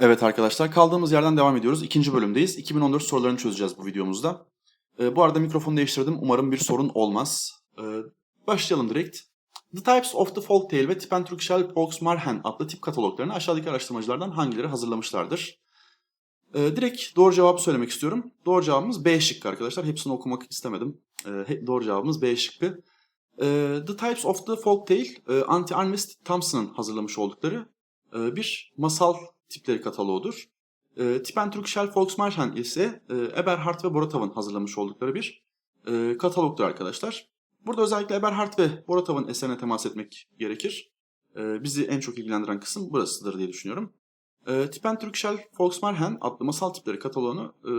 Evet arkadaşlar kaldığımız yerden devam ediyoruz. İkinci bölümdeyiz. 2014 sorularını çözeceğiz bu videomuzda. Ee, bu arada mikrofonu değiştirdim. Umarım bir sorun olmaz. Ee, başlayalım direkt. The Types of the Folktale ve Tip and Türkçel Volksmarchen adlı tip kataloglarını aşağıdaki araştırmacılardan hangileri hazırlamışlardır? Ee, direkt doğru cevabı söylemek istiyorum. Doğru cevabımız B şıkkı arkadaşlar. Hepsini okumak istemedim. He- doğru cevabımız B şıkkı. Ee, the Types of the Folktale, e, Anti Ernest Thompson'ın hazırlamış oldukları e, bir masal tipleri kataloğudur. E, Tipen Türkçel Volksmarchen ise e, Eberhard ve Boratav'ın hazırlamış oldukları bir e, katalogdur arkadaşlar. Burada özellikle Eberhard ve Boratav'ın eserine temas etmek gerekir. E, bizi en çok ilgilendiren kısım burasıdır diye düşünüyorum. E, Tipen Türkçel Volksmarchen adlı masal tipleri kataloğunu e,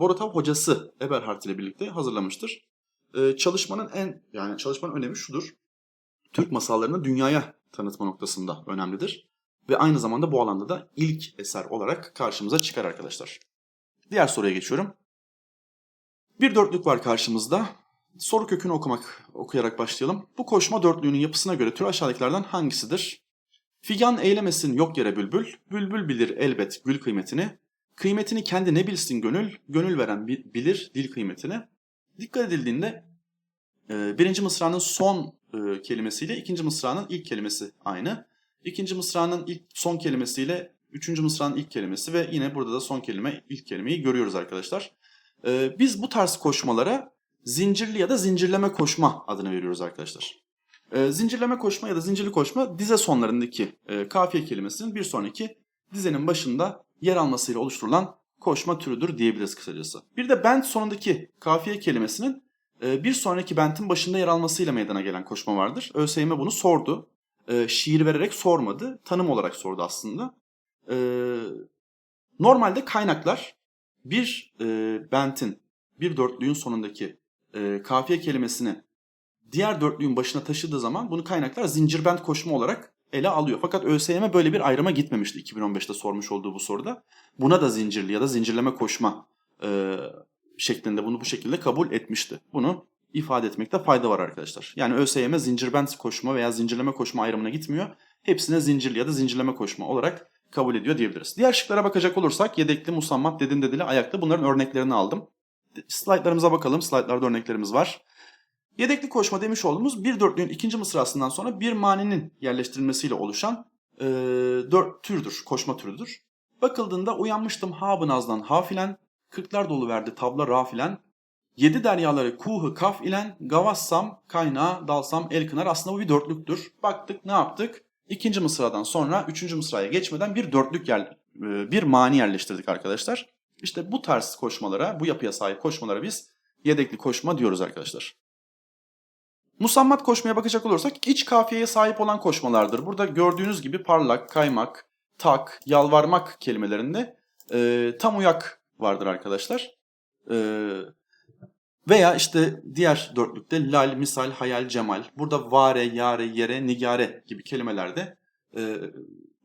Boratav hocası Eberhard ile birlikte hazırlamıştır. E, çalışmanın en yani çalışmanın önemi şudur. Türk masallarını dünyaya tanıtma noktasında önemlidir ve aynı zamanda bu alanda da ilk eser olarak karşımıza çıkar arkadaşlar. Diğer soruya geçiyorum. Bir dörtlük var karşımızda. Soru kökünü okumak okuyarak başlayalım. Bu koşma dörtlüğünün yapısına göre tür aşağıdakilerden hangisidir? Figan eylemesin yok yere bülbül, bülbül bilir elbet gül kıymetini, kıymetini kendi ne bilsin gönül, gönül veren bi- bilir dil kıymetini. Dikkat edildiğinde e, birinci mısranın son e, kelimesiyle ikinci mısranın ilk kelimesi aynı. İkinci mısranın ilk son kelimesiyle üçüncü mısranın ilk kelimesi ve yine burada da son kelime ilk kelimeyi görüyoruz arkadaşlar. Ee, biz bu tarz koşmalara zincirli ya da zincirleme koşma adını veriyoruz arkadaşlar. Ee, zincirleme koşma ya da zincirli koşma dize sonlarındaki e, kafiye kelimesinin bir sonraki dizenin başında yer almasıyla oluşturulan koşma türüdür diyebiliriz kısacası. Bir de bent sonundaki kafiye kelimesinin e, bir sonraki bentin başında yer almasıyla meydana gelen koşma vardır. ÖSYM bunu sordu e, şiir vererek sormadı. Tanım olarak sordu aslında. E, normalde kaynaklar bir e, bentin, bir dörtlüğün sonundaki e, kafiye kelimesini diğer dörtlüğün başına taşıdığı zaman bunu kaynaklar zincirbent koşma olarak ele alıyor. Fakat ÖSYM böyle bir ayrıma gitmemişti 2015'te sormuş olduğu bu soruda. Buna da zincirli ya da zincirleme koşma e, şeklinde bunu bu şekilde kabul etmişti. Bunu ifade etmekte fayda var arkadaşlar. Yani ÖSYM zincirbend koşma veya zincirleme koşma ayrımına gitmiyor. Hepsine zincirli ya da zincirleme koşma olarak kabul ediyor diyebiliriz. Diğer şıklara bakacak olursak yedekli, musammat, dedin dedili, ayaklı bunların örneklerini aldım. Slaytlarımıza bakalım. Slaytlarda örneklerimiz var. Yedekli koşma demiş olduğumuz bir dörtlüğün ikinci mısrasından sonra bir maninin yerleştirilmesiyle oluşan e, dört türdür, koşma türüdür. Bakıldığında uyanmıştım habınazdan hafilen, kırklar dolu verdi tabla rafilen, 7 deryaları Kuhu Kaf ilen Gavassam, Kayna, Dalsam, Elkınar aslında bu bir dörtlüktür. Baktık ne yaptık? İkinci mısradan sonra üçüncü mısraya geçmeden bir dörtlük yer, e, bir mani yerleştirdik arkadaşlar. İşte bu tarz koşmalara, bu yapıya sahip koşmalara biz yedekli koşma diyoruz arkadaşlar. Musammat koşmaya bakacak olursak iç kafiyeye sahip olan koşmalardır. Burada gördüğünüz gibi parlak, kaymak, tak, yalvarmak kelimelerinde e, tam uyak vardır arkadaşlar. E, veya işte diğer dörtlükte lal, misal, hayal, cemal. Burada vare, yare, yere, nigare gibi kelimelerde e,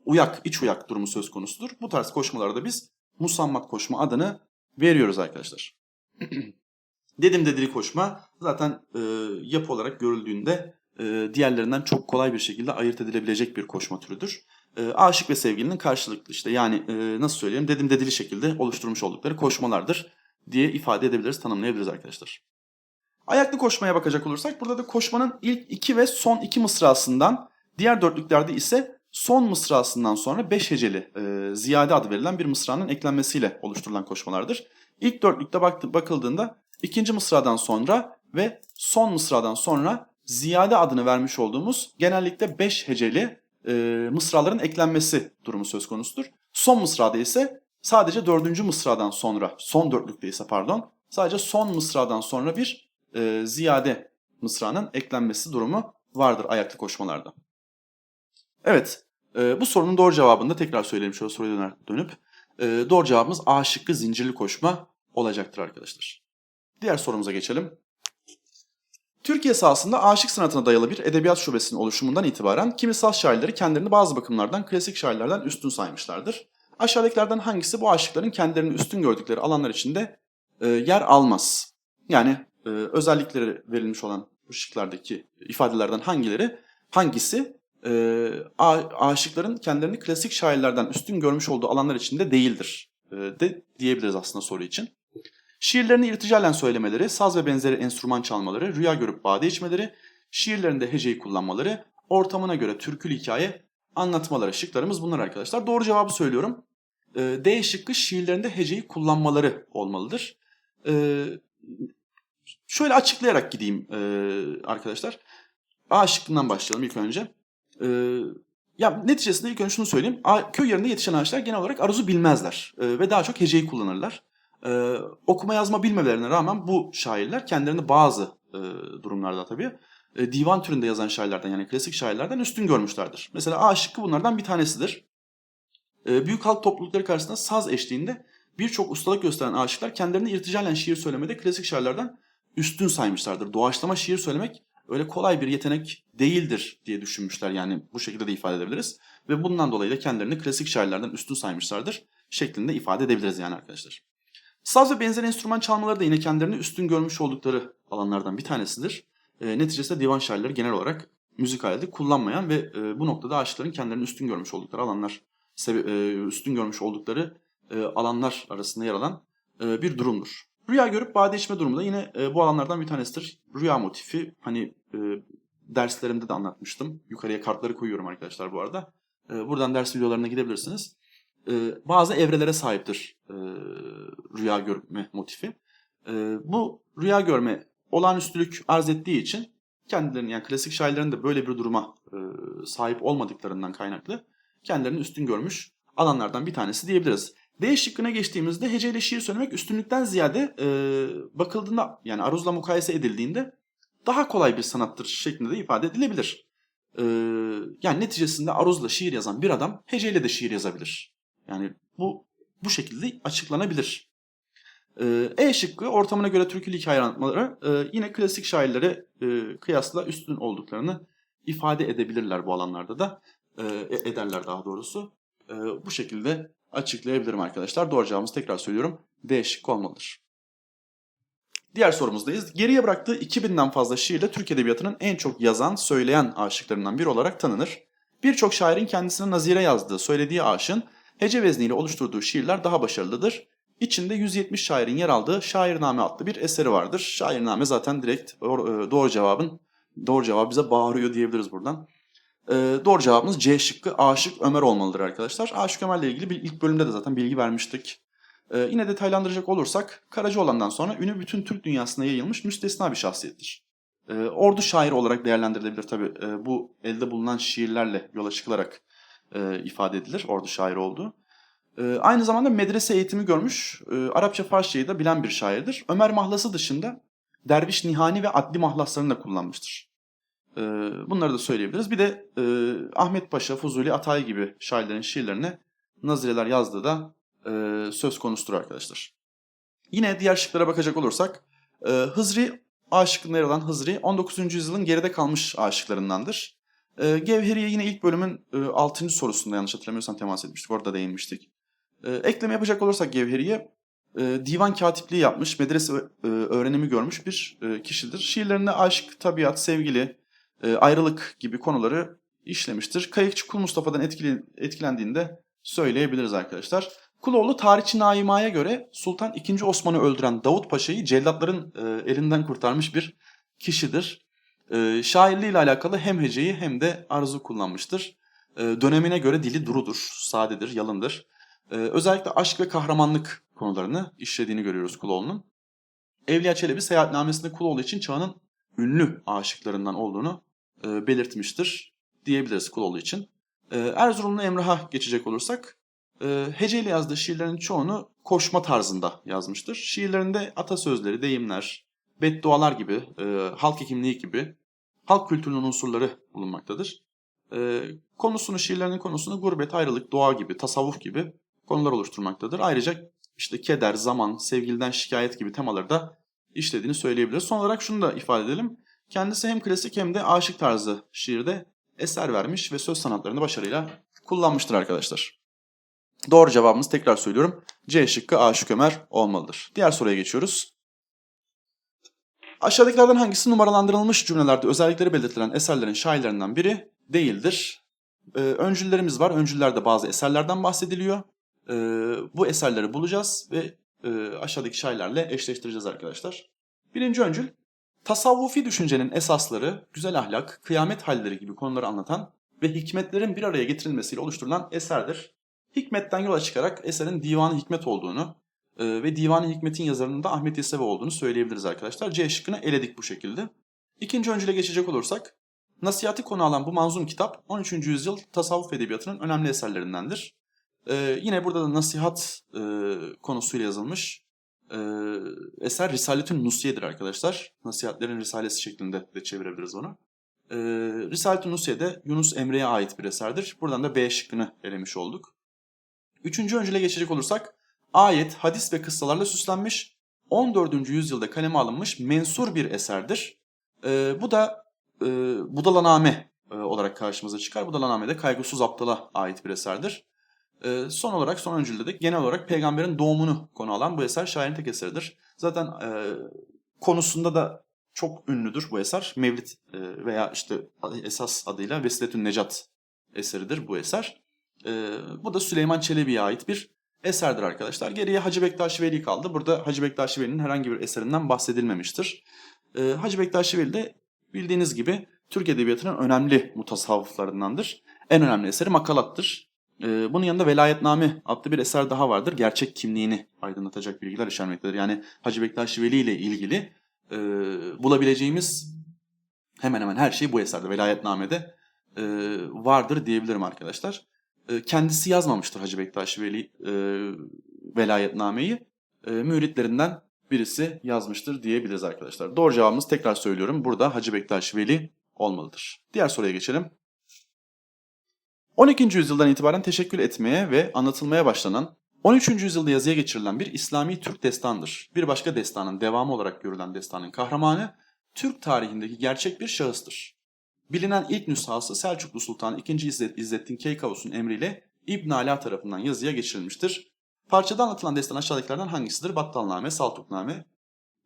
uyak, iç uyak durumu söz konusudur. Bu tarz koşmalarda biz musammat koşma adını veriyoruz arkadaşlar. Dedim dedili koşma zaten e, yapı olarak görüldüğünde e, diğerlerinden çok kolay bir şekilde ayırt edilebilecek bir koşma türüdür. E, aşık ve sevgilinin karşılıklı işte yani e, nasıl söyleyeyim dedim dedili şekilde oluşturmuş oldukları koşmalardır diye ifade edebiliriz, tanımlayabiliriz arkadaşlar. Ayaklı koşmaya bakacak olursak burada da koşmanın ilk iki ve son iki mısrasından diğer dörtlüklerde ise son mısrasından sonra beş heceli e, ziyade adı verilen bir mısranın eklenmesiyle oluşturulan koşmalardır. İlk dörtlükte baktı, bakıldığında ikinci mısradan sonra ve son mısradan sonra ziyade adını vermiş olduğumuz genellikle beş heceli e, mısraların eklenmesi durumu söz konusudur. Son mısrada ise sadece dördüncü mısradan sonra, son dörtlükte ise pardon, sadece son mısradan sonra bir e, ziyade mısranın eklenmesi durumu vardır ayaklı koşmalarda. Evet, e, bu sorunun doğru cevabını da tekrar söyleyeyim şöyle soruya dönüp. E, doğru cevabımız A şıkkı zincirli koşma olacaktır arkadaşlar. Diğer sorumuza geçelim. Türkiye sahasında aşık sanatına dayalı bir edebiyat şubesinin oluşumundan itibaren kimi saz şairleri kendilerini bazı bakımlardan klasik şairlerden üstün saymışlardır. Aşağıdakilerden hangisi bu aşıkların kendilerini üstün gördükleri alanlar içinde e, yer almaz? Yani e, özellikleri verilmiş olan bu şıklardaki ifadelerden hangileri, hangisi e, aşıkların kendilerini klasik şairlerden üstün görmüş olduğu alanlar içinde değildir e, de diyebiliriz aslında soru için. Şiirlerini irticalen söylemeleri, saz ve benzeri enstrüman çalmaları, rüya görüp bade içmeleri, şiirlerinde heceyi kullanmaları, ortamına göre türkülü hikaye anlatmaları şıklarımız bunlar arkadaşlar. Doğru cevabı söylüyorum. E, D şıkkı şiirlerinde heceyi kullanmaları olmalıdır. E, şöyle açıklayarak gideyim e, arkadaşlar. A şıkkından başlayalım ilk önce. E, ya neticesinde ilk önce şunu söyleyeyim. Köy yerinde yetişen ağaçlar genel olarak aruzu bilmezler e, ve daha çok heceyi kullanırlar. Okuma yazma bilmemelerine rağmen bu şairler kendilerini bazı e, durumlarda tabii e, divan türünde yazan şairlerden yani klasik şairlerden üstün görmüşlerdir. Mesela A şıkkı bunlardan bir tanesidir. E, büyük halk toplulukları karşısında saz eşliğinde birçok ustalık gösteren aşıklar kendilerini irticalen şiir söylemede klasik şairlerden üstün saymışlardır. Doğaçlama şiir söylemek öyle kolay bir yetenek değildir diye düşünmüşler yani bu şekilde de ifade edebiliriz. Ve bundan dolayı da kendilerini klasik şairlerden üstün saymışlardır şeklinde ifade edebiliriz yani arkadaşlar. Saz ve benzer enstrüman çalmaları da yine kendilerini üstün görmüş oldukları alanlardan bir tanesidir. E, neticesinde divan şairleri genel olarak müzik aleti kullanmayan ve e, bu noktada aşıkların kendilerini üstün görmüş oldukları alanlar, sebe- e, üstün görmüş oldukları e, alanlar arasında yer alan e, bir durumdur. Rüya görüp bade içme durumu da yine e, bu alanlardan bir tanesidir. Rüya motifi hani e, derslerimde de anlatmıştım. Yukarıya kartları koyuyorum arkadaşlar bu arada. E, buradan ders videolarına gidebilirsiniz. E, bazı evrelere sahiptir e, rüya görme motifi. E, bu rüya görme olağanüstülük arz ettiği için kendilerinin yani klasik şairlerin de böyle bir duruma e, sahip olmadıklarından kaynaklı kendilerini üstün görmüş alanlardan bir tanesi diyebiliriz. D şıkkına geçtiğimizde heceyle şiir söylemek üstünlükten ziyade e, bakıldığında yani aruzla mukayese edildiğinde daha kolay bir sanattır şeklinde de ifade edilebilir. E, yani neticesinde aruzla şiir yazan bir adam heceyle de şiir yazabilir. Yani bu bu şekilde açıklanabilir. E, E şıkkı ortamına göre türkülü hikaye anlatmaları e, yine klasik şairlere e, kıyasla üstün olduklarını ifade edebilirler bu alanlarda da. E, ederler daha doğrusu. E, bu şekilde açıklayabilirim arkadaşlar. Doğru cevabımız tekrar söylüyorum. D şıkkı olmalıdır. Diğer sorumuzdayız. Geriye bıraktığı 2000'den fazla şiirle Türk Edebiyatı'nın en çok yazan, söyleyen aşıklarından biri olarak tanınır. Birçok şairin kendisine nazire yazdığı, söylediği aşığın hece vezniyle oluşturduğu şiirler daha başarılıdır. İçinde 170 şairin yer aldığı Şairname adlı bir eseri vardır. Şairname zaten direkt doğru cevabın doğru cevabı bize bağırıyor diyebiliriz buradan. Ee, doğru cevabımız C şıkkı Aşık Ömer olmalıdır arkadaşlar. Aşık Ömer'le ilgili bir ilk bölümde de zaten bilgi vermiştik. Ee, yine detaylandıracak olursak Karacaoğlan'dan sonra ünü bütün Türk dünyasına yayılmış müstesna bir şahsiyettir. Ordu şairi olarak değerlendirilebilir tabi. Bu elde bulunan şiirlerle yola çıkılarak e, ifade edilir ordu şairi olduğu. Ee, aynı zamanda medrese eğitimi görmüş, e, Arapça Farsçayı da bilen bir şairdir. Ömer mahlası dışında derviş nihani ve adli mahlaslarını da kullanmıştır. Ee, bunları da söyleyebiliriz. Bir de e, Ahmet Paşa, Fuzuli, Atay gibi şairlerin şiirlerine nazireler yazdığı da e, söz konusudur arkadaşlar. Yine diğer şıklara bakacak olursak e, Hızri aşıkında yer alan Hızri 19. yüzyılın geride kalmış aşıklarındandır. E, Gevheriye yine ilk bölümün e, 6. sorusunda yanlış hatırlamıyorsam temas etmiştik. Orada değinmiştik. E, ekleme yapacak olursak Gevheriye e, divan katipliği yapmış, medrese e, öğrenimi görmüş bir e, kişidir. Şiirlerinde aşk, tabiat, sevgili, e, ayrılık gibi konuları işlemiştir. Kayıkçı Kul Mustafa'dan etkili, etkilendiğinde söyleyebiliriz arkadaşlar. Kuloğlu tarihçi Naima'ya göre Sultan II. Osman'ı öldüren Davut Paşa'yı cellatların e, elinden kurtarmış bir kişidir. E, şairliğiyle alakalı hem heceyi hem de arzu kullanmıştır. E, dönemine göre dili durudur, sadedir, yalındır. E, özellikle aşk ve kahramanlık konularını işlediğini görüyoruz Kuloğlu'nun. Evliya Çelebi seyahatnamesinde Kuloğlu için çağının ünlü aşıklarından olduğunu e, belirtmiştir diyebiliriz Kuloğlu için. E, Erzurumlu Emrah'a geçecek olursak e, heceyle yazdığı şiirlerin çoğunu koşma tarzında yazmıştır. Şiirlerinde atasözleri, deyimler, beddualar gibi, e, halk hekimliği gibi halk kültürünün unsurları bulunmaktadır. E, konusunu, şiirlerinin konusunu gurbet, ayrılık, doğa gibi, tasavvuf gibi konular oluşturmaktadır. Ayrıca işte keder, zaman, sevgiliden şikayet gibi temaları da işlediğini söyleyebiliriz. Son olarak şunu da ifade edelim. Kendisi hem klasik hem de aşık tarzı şiirde eser vermiş ve söz sanatlarını başarıyla kullanmıştır arkadaşlar. Doğru cevabımız tekrar söylüyorum. C şıkkı Aşık Ömer olmalıdır. Diğer soruya geçiyoruz. Aşağıdakilerden hangisi numaralandırılmış cümlelerde özellikleri belirtilen eserlerin şairlerinden biri değildir. Ee, öncüllerimiz var. Öncüllerde bazı eserlerden bahsediliyor. Ee, bu eserleri bulacağız ve e, aşağıdaki şairlerle eşleştireceğiz arkadaşlar. Birinci öncül, tasavvufi düşüncenin esasları, güzel ahlak, kıyamet halleri gibi konuları anlatan ve hikmetlerin bir araya getirilmesiyle oluşturulan eserdir. Hikmetten yola çıkarak eserin divanı hikmet olduğunu ve divanı hikmetin yazarının da Ahmet Yesevi olduğunu söyleyebiliriz arkadaşlar. C şıkkını eledik bu şekilde. İkinci öncüle geçecek olursak, Nasihati konu alan bu manzum kitap 13. yüzyıl tasavvuf edebiyatının önemli eserlerindendir. Ee, yine burada da nasihat e, konusuyla yazılmış e, eser Risaletün Nusiye'dir arkadaşlar. Nasihatlerin Risalesi şeklinde de çevirebiliriz onu. E, Risaletün Nusiye de Yunus Emre'ye ait bir eserdir. Buradan da B şıkkını elemiş olduk. Üçüncü öncüle geçecek olursak ayet, hadis ve kıssalarla süslenmiş 14. yüzyılda kaleme alınmış mensur bir eserdir. E, bu da e, Budalaname e, olarak karşımıza çıkar. Budalaname de Kaygısız Aptal'a ait bir eserdir. E, son olarak son öncülde de genel olarak peygamberin doğumunu konu alan bu eser şairin tek eseridir. Zaten e, konusunda da çok ünlüdür bu eser. Mevlid e, veya işte esas adıyla Vesiletün Necat eseridir bu eser. E, bu da Süleyman Çelebi'ye ait bir eserdir arkadaşlar. Geriye Hacı Bektaş Veli kaldı. Burada Hacı Bektaş Veli'nin herhangi bir eserinden bahsedilmemiştir. E, Hacı Bektaş Veli de bildiğiniz gibi Türk Edebiyatı'nın önemli mutasavvıflarındandır. En önemli eseri Makalat'tır. Ee, bunun yanında Velayetname adlı bir eser daha vardır. Gerçek kimliğini aydınlatacak bilgiler içermektedir. Yani Hacı Bektaş Veli ile ilgili e, bulabileceğimiz hemen hemen her şey bu eserde, Velayetname'de e, vardır diyebilirim arkadaşlar. E, kendisi yazmamıştır Hacı Bektaş Veli e, Velayetname'yi. E, müritlerinden birisi yazmıştır diyebiliriz arkadaşlar. Doğru cevabımız tekrar söylüyorum. Burada Hacı Bektaş Veli olmalıdır. Diğer soruya geçelim. 12. yüzyıldan itibaren teşekkül etmeye ve anlatılmaya başlanan 13. yüzyılda yazıya geçirilen bir İslami Türk destandır. Bir başka destanın devamı olarak görülen destanın kahramanı Türk tarihindeki gerçek bir şahıstır. Bilinen ilk nüshası Selçuklu Sultan II. İzzet, İzzettin Keykavus'un emriyle İbn Ala tarafından yazıya geçirilmiştir. Parçada anlatılan destan aşağıdakilerden hangisidir? Battalname, Saltukname,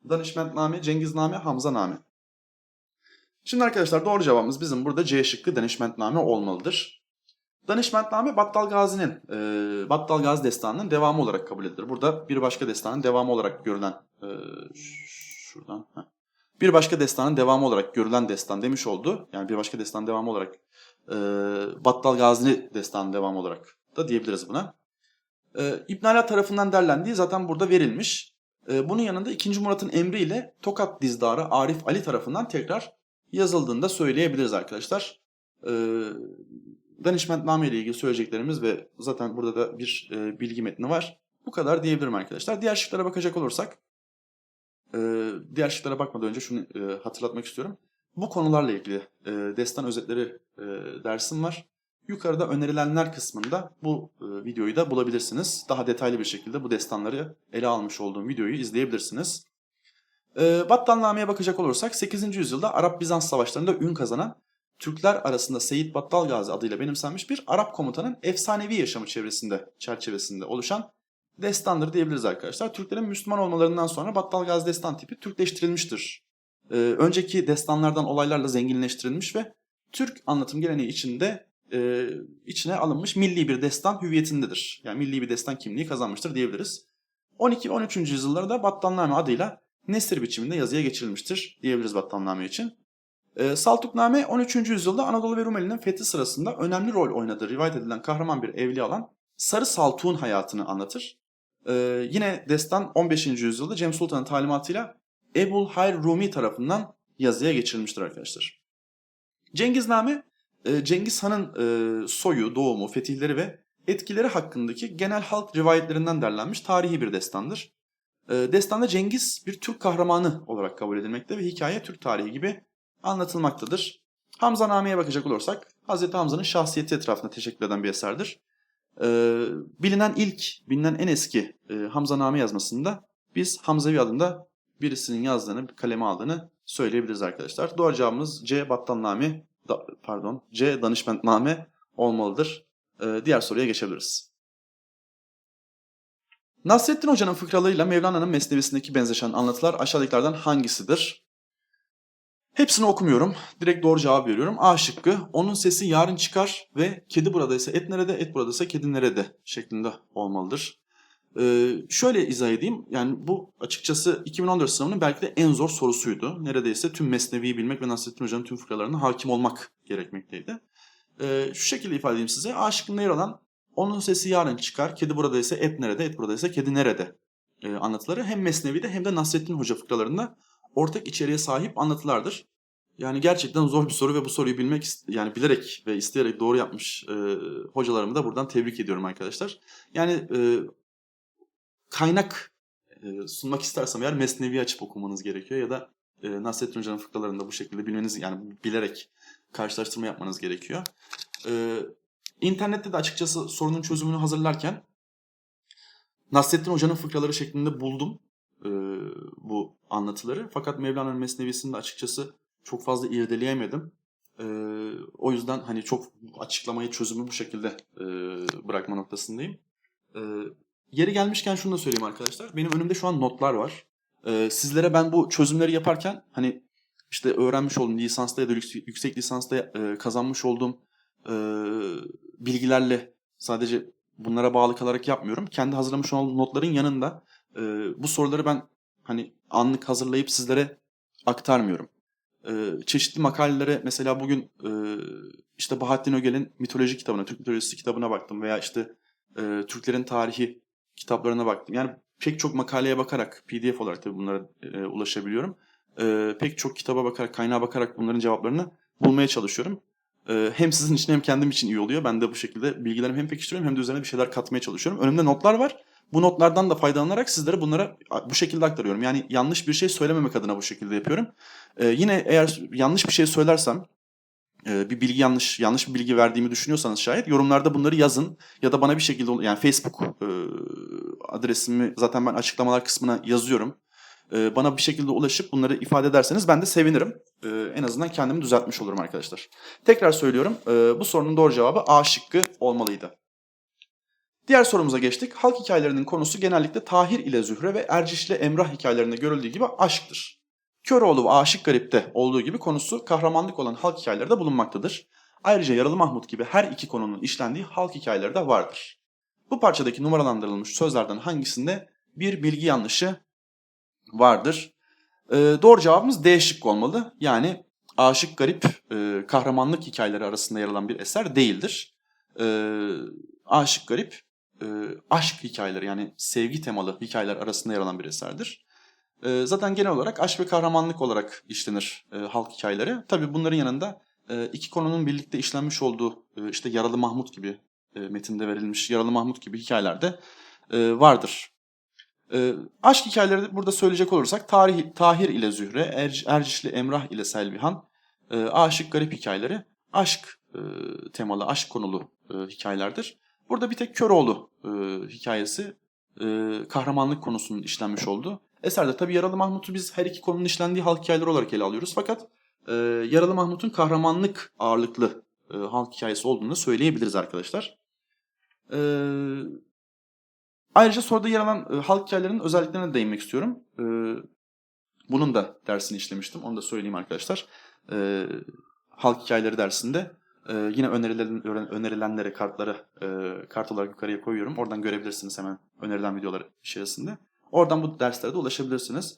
Danışmentname, Cengizname, Hamzaname. Şimdi arkadaşlar doğru cevabımız bizim burada C şıkkı Danışmentname olmalıdır. Danışmentname Battal Gazi'nin, e, Battal Gazi destanının devamı olarak kabul edilir. Burada bir başka destanın devamı olarak görülen, e, şuradan, heh. Bir başka destanın devamı olarak görülen destan demiş oldu. Yani bir başka destanın devamı olarak, e, Battal Gazi destanının devamı olarak da diyebiliriz buna. E, İbn Ala tarafından derlendiği zaten burada verilmiş. E, bunun yanında 2. Murat'ın emriyle Tokat dizdarı Arif Ali tarafından tekrar yazıldığını da söyleyebiliriz arkadaşlar. E, danışmentname ile ilgili söyleyeceklerimiz ve zaten burada da bir e, bilgi metni var. Bu kadar diyebilirim arkadaşlar. Diğer şıklara bakacak olursak, e, diğer şıklara bakmadan önce şunu e, hatırlatmak istiyorum. Bu konularla ilgili e, destan özetleri e, dersim var. Yukarıda önerilenler kısmında bu videoyu da bulabilirsiniz. Daha detaylı bir şekilde bu destanları ele almış olduğum videoyu izleyebilirsiniz. E, bakacak olursak 8. yüzyılda Arap-Bizans savaşlarında ün kazanan Türkler arasında Seyit Battal Gazi adıyla benimsenmiş bir Arap komutanın efsanevi yaşamı çevresinde, çerçevesinde oluşan destandır diyebiliriz arkadaşlar. Türklerin Müslüman olmalarından sonra Battal Gazi destan tipi Türkleştirilmiştir. Ee, önceki destanlardan olaylarla zenginleştirilmiş ve Türk anlatım geleneği içinde e, içine alınmış milli bir destan hüviyetindedir. Yani milli bir destan kimliği kazanmıştır diyebiliriz. 12-13. yüzyıllarda Battalname adıyla nesir biçiminde yazıya geçirilmiştir diyebiliriz Battalname için. E, Saltukname 13. yüzyılda Anadolu ve Rumeli'nin fethi sırasında önemli rol oynadığı rivayet edilen kahraman bir evliya olan Sarı Saltuk'un hayatını anlatır. E, yine destan 15. yüzyılda Cem Sultan'ın talimatıyla Ebul Hayr Rumi tarafından yazıya geçirilmiştir arkadaşlar. Cengizname, e, Cengiz Han'ın e, soyu, doğumu, fetihleri ve etkileri hakkındaki genel halk rivayetlerinden derlenmiş tarihi bir destandır. E, destanda Cengiz bir Türk kahramanı olarak kabul edilmekte ve hikaye Türk tarihi gibi anlatılmaktadır. Hamza Name'ye bakacak olursak Hz. Hamza'nın şahsiyeti etrafında teşekkür eden bir eserdir. Ee, bilinen ilk, bilinen en eski e, Hamza Name yazmasında biz Hamzavi adında birisinin yazdığını, kaleme aldığını söyleyebiliriz arkadaşlar. Doğru cevabımız C. Battanname, da, pardon, C. Danışmentname olmalıdır. Ee, diğer soruya geçebiliriz. Nasrettin Hoca'nın fıkralarıyla Mevlana'nın mesnevisindeki benzeşen anlatılar aşağıdakilerden hangisidir? Hepsini okumuyorum. Direkt doğru cevap veriyorum. A şıkkı. Onun sesi yarın çıkar ve kedi buradaysa et nerede, et buradaysa kedi nerede şeklinde olmalıdır. Ee, şöyle izah edeyim. Yani bu açıkçası 2014 sınavının belki de en zor sorusuydu. Neredeyse tüm Mesnevi'yi bilmek ve Nasrettin Hoca'nın tüm fıkralarına hakim olmak gerekmekteydi. Ee, şu şekilde ifade edeyim size. A şıkkında yer alan onun sesi yarın çıkar, kedi buradaysa et nerede, et buradaysa kedi nerede e, anlatıları hem Mesnevi'de hem de Nasrettin Hoca fıkralarında ortak içeriğe sahip anlatılardır. Yani gerçekten zor bir soru ve bu soruyu bilmek yani bilerek ve isteyerek doğru yapmış e, hocalarımı da buradan tebrik ediyorum arkadaşlar. Yani e, kaynak e, sunmak istersem eğer Mesnevi açıp okumanız gerekiyor ya da e, Nasrettin Hoca'nın fıkralarında bu şekilde bilmeniz yani bilerek karşılaştırma yapmanız gerekiyor. E, internette de açıkçası sorunun çözümünü hazırlarken Nasrettin Hoca'nın fıkraları şeklinde buldum e, bu anlatıları. Fakat Mevlana'nın Mesnevisinde açıkçası çok fazla irdeleyemedim. E, o yüzden hani çok açıklamayı çözümü bu şekilde e, bırakma noktasındayım. E, yeri gelmişken şunu da söyleyeyim arkadaşlar. Benim önümde şu an notlar var. E, sizlere ben bu çözümleri yaparken hani işte öğrenmiş olduğum lisansta ya da yüksek, lisansta e, kazanmış olduğum e, bilgilerle sadece bunlara bağlı kalarak yapmıyorum. Kendi hazırlamış olduğum notların yanında e, bu soruları ben hani anlık hazırlayıp sizlere aktarmıyorum. E, çeşitli makalelere mesela bugün e, işte Bahattin Ögel'in mitoloji kitabına, Türk mitolojisi kitabına baktım veya işte e, Türklerin tarihi kitaplarına baktım. Yani pek çok makaleye bakarak PDF olarak tabii bunlara e, ulaşabiliyorum. E, pek çok kitaba bakarak, kaynağa bakarak bunların cevaplarını bulmaya çalışıyorum. E, hem sizin için hem kendim için iyi oluyor. Ben de bu şekilde bilgilerimi hem pekiştiriyorum hem de üzerine bir şeyler katmaya çalışıyorum. Önümde notlar var. Bu notlardan da faydalanarak sizlere bunlara bu şekilde aktarıyorum. Yani yanlış bir şey söylememek adına bu şekilde yapıyorum. Ee, yine eğer yanlış bir şey söylersem, e, bir bilgi yanlış yanlış bir bilgi verdiğimi düşünüyorsanız şayet yorumlarda bunları yazın ya da bana bir şekilde yani Facebook e, adresimi zaten ben açıklamalar kısmına yazıyorum. E, bana bir şekilde ulaşıp bunları ifade ederseniz ben de sevinirim. En azından kendimi düzeltmiş olurum arkadaşlar. Tekrar söylüyorum. bu sorunun doğru cevabı A şıkkı olmalıydı. Diğer sorumuza geçtik. Halk hikayelerinin konusu genellikle Tahir ile Zühre ve Erciş ile Emrah hikayelerinde görüldüğü gibi aşktır. Köroğlu ve Aşık Garip'te olduğu gibi konusu kahramanlık olan halk hikayeleri de bulunmaktadır. Ayrıca Yaralı Mahmut gibi her iki konunun işlendiği halk hikayeleri de vardır. Bu parçadaki numaralandırılmış sözlerden hangisinde bir bilgi yanlışı vardır? Ee, doğru cevabımız D şıkkı olmalı. Yani Aşık Garip e, kahramanlık hikayeleri arasında yer alan bir eser değildir. Ee, Aşık Garip e, aşk hikayeleri yani sevgi temalı hikayeler arasında yer alan bir eserdir. E, zaten genel olarak aşk ve kahramanlık olarak işlenir e, halk hikayeleri. Tabi bunların yanında e, iki konunun birlikte işlenmiş olduğu e, işte Yaralı Mahmut gibi e, metinde verilmiş Yaralı Mahmut gibi hikayeler de e, vardır. E, aşk hikayeleri burada söyleyecek olursak Tarih, Tahir ile Zühre, er, Ercişli Emrah ile Selvihan, e, aşık garip hikayeleri aşk e, temalı, aşk konulu e, hikayelerdir. Burada bir tek Köroğlu e, hikayesi e, kahramanlık konusunun işlenmiş olduğu. Eserde tabi Yaralı Mahmut'u biz her iki konunun işlendiği halk hikayeleri olarak ele alıyoruz. Fakat e, Yaralı Mahmut'un kahramanlık ağırlıklı e, halk hikayesi olduğunu söyleyebiliriz arkadaşlar. E, ayrıca soruda yer alan e, halk hikayelerinin özelliklerine değinmek istiyorum. E, bunun da dersini işlemiştim. Onu da söyleyeyim arkadaşlar. E, halk hikayeleri dersinde ee, yine önerilen, önerilenlere kartları e, kart olarak yukarıya koyuyorum. Oradan görebilirsiniz hemen önerilen videolar içerisinde. Oradan bu derslere de ulaşabilirsiniz.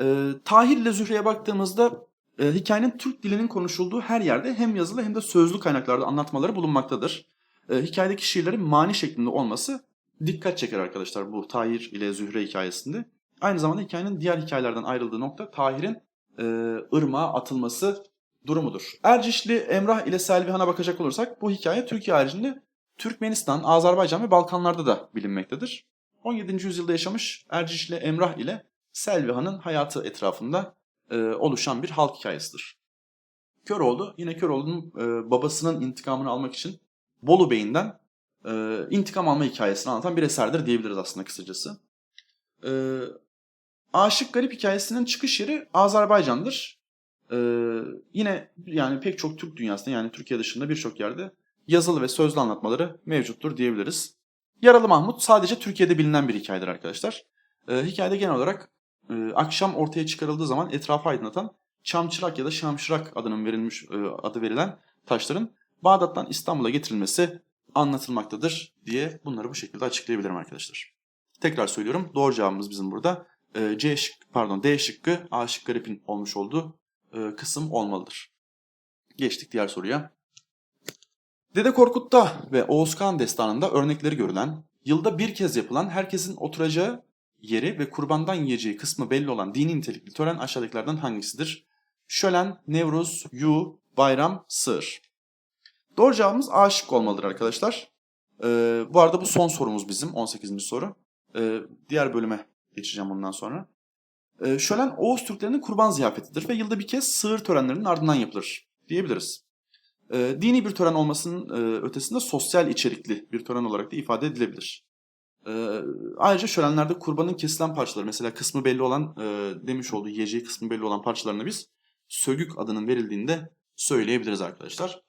Ee, Tahir ile Zühre'ye baktığımızda e, hikayenin Türk dilinin konuşulduğu her yerde hem yazılı hem de sözlü kaynaklarda anlatmaları bulunmaktadır. E, hikayedeki şiirlerin mani şeklinde olması dikkat çeker arkadaşlar bu Tahir ile Zühre hikayesinde. Aynı zamanda hikayenin diğer hikayelerden ayrıldığı nokta Tahir'in e, ırmağa atılması durumudur. Ercişli Emrah ile Selvihan'a bakacak olursak bu hikaye Türkiye haricinde Türkmenistan, Azerbaycan ve Balkanlarda da bilinmektedir. 17. yüzyılda yaşamış Ercişli Emrah ile Selvihan'ın hayatı etrafında e, oluşan bir halk hikayesidir. Köroğlu yine Köroğlu'nun e, babasının intikamını almak için Bolu Bey'inden e, intikam alma hikayesini anlatan bir eserdir diyebiliriz aslında kısacası. E, Aşık Garip hikayesinin çıkış yeri Azerbaycan'dır. Ee, yine yani pek çok Türk dünyasında yani Türkiye dışında birçok yerde yazılı ve sözlü anlatmaları mevcuttur diyebiliriz. Yaralı Mahmut sadece Türkiye'de bilinen bir hikayedir arkadaşlar. Ee, hikayede genel olarak e, akşam ortaya çıkarıldığı zaman etrafı aydınlatan Çamçırak ya da Şamşırak adının verilmiş e, adı verilen taşların Bağdat'tan İstanbul'a getirilmesi anlatılmaktadır diye bunları bu şekilde açıklayabilirim arkadaşlar. Tekrar söylüyorum. Doğru cevabımız bizim burada e, C şık, pardon D şıkkı A şıkkı garipin olmuş olduğu e, kısım olmalıdır. Geçtik diğer soruya. Dede Korkut'ta ve Oğuz Kağan destanında örnekleri görülen, yılda bir kez yapılan herkesin oturacağı yeri ve kurbandan yiyeceği kısmı belli olan dini nitelikli tören aşağıdakilerden hangisidir? Şölen, Nevruz, Yu, Bayram, Sığır. Doğru cevabımız A şıkkı olmalıdır arkadaşlar. Ee, bu arada bu son sorumuz bizim 18. soru. Ee, diğer bölüme geçeceğim bundan sonra. Ee, şölen Oğuz Türklerinin kurban ziyafetidir ve yılda bir kez sığır törenlerinin ardından yapılır diyebiliriz. Ee, dini bir tören olmasının e, ötesinde sosyal içerikli bir tören olarak da ifade edilebilir. Ee, ayrıca şölenlerde kurbanın kesilen parçaları mesela kısmı belli olan e, demiş olduğu yiyeceği kısmı belli olan parçalarına biz sögük adının verildiğinde söyleyebiliriz arkadaşlar.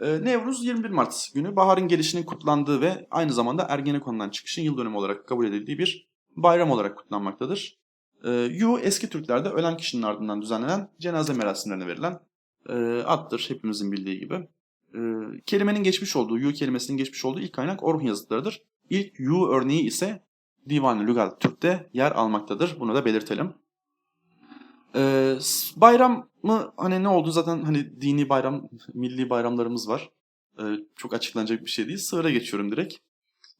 Nevruz 21 Mart günü baharın gelişinin kutlandığı ve aynı zamanda Ergenekon'dan çıkışın yıl dönümü olarak kabul edildiği bir bayram olarak kutlanmaktadır. Ee, Yu eski Türklerde ölen kişinin ardından düzenlenen cenaze merasimlerine verilen e, addır hepimizin bildiği gibi. E, kelimenin geçmiş olduğu, Yu kelimesinin geçmiş olduğu ilk kaynak Orhun yazıtlarıdır. İlk Yu örneği ise Divan-ı Lügat Türk'te yer almaktadır. Bunu da belirtelim. Ee, s- bayram mı hani ne oldu zaten hani dini bayram, milli bayramlarımız var. Ee, çok açıklanacak bir şey değil. Sığır'a geçiyorum direkt.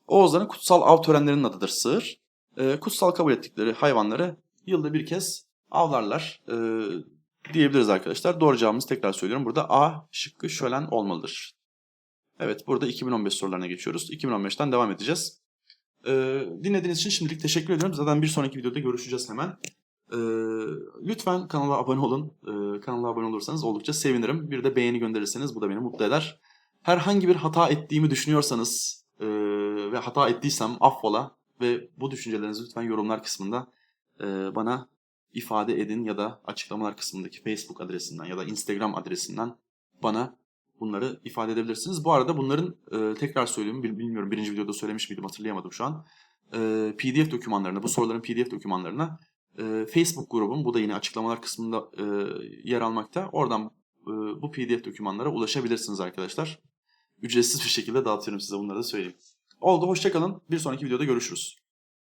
Oğuzların kutsal av törenlerinin adıdır sığır. Ee, kutsal kabul ettikleri hayvanları yılda bir kez avlarlar ee, diyebiliriz arkadaşlar. Doğru cevabımızı tekrar söylüyorum. Burada A şıkkı şölen olmalıdır. Evet burada 2015 sorularına geçiyoruz. 2015'ten devam edeceğiz. Ee, dinlediğiniz için şimdilik teşekkür ediyorum. Zaten bir sonraki videoda görüşeceğiz hemen. Ee, lütfen kanala abone olun. Ee, kanala abone olursanız oldukça sevinirim. Bir de beğeni gönderirseniz bu da beni mutlu eder. Herhangi bir hata ettiğimi düşünüyorsanız e, ve hata ettiysem affola ve bu düşüncelerinizi lütfen yorumlar kısmında e, bana ifade edin ya da açıklamalar kısmındaki Facebook adresinden ya da Instagram adresinden bana bunları ifade edebilirsiniz. Bu arada bunların e, tekrar söyleyeyim bil- bilmiyorum birinci videoda söylemiş miydim hatırlayamadım şu an. E, PDF dokümanlarına bu soruların PDF dokümanlarına e, Facebook grubum bu da yine açıklamalar kısmında e, yer almakta. Oradan bu PDF dokümanlara ulaşabilirsiniz arkadaşlar. Ücretsiz bir şekilde dağıtıyorum size bunları da söyleyeyim. Oldu hoşçakalın. Bir sonraki videoda görüşürüz.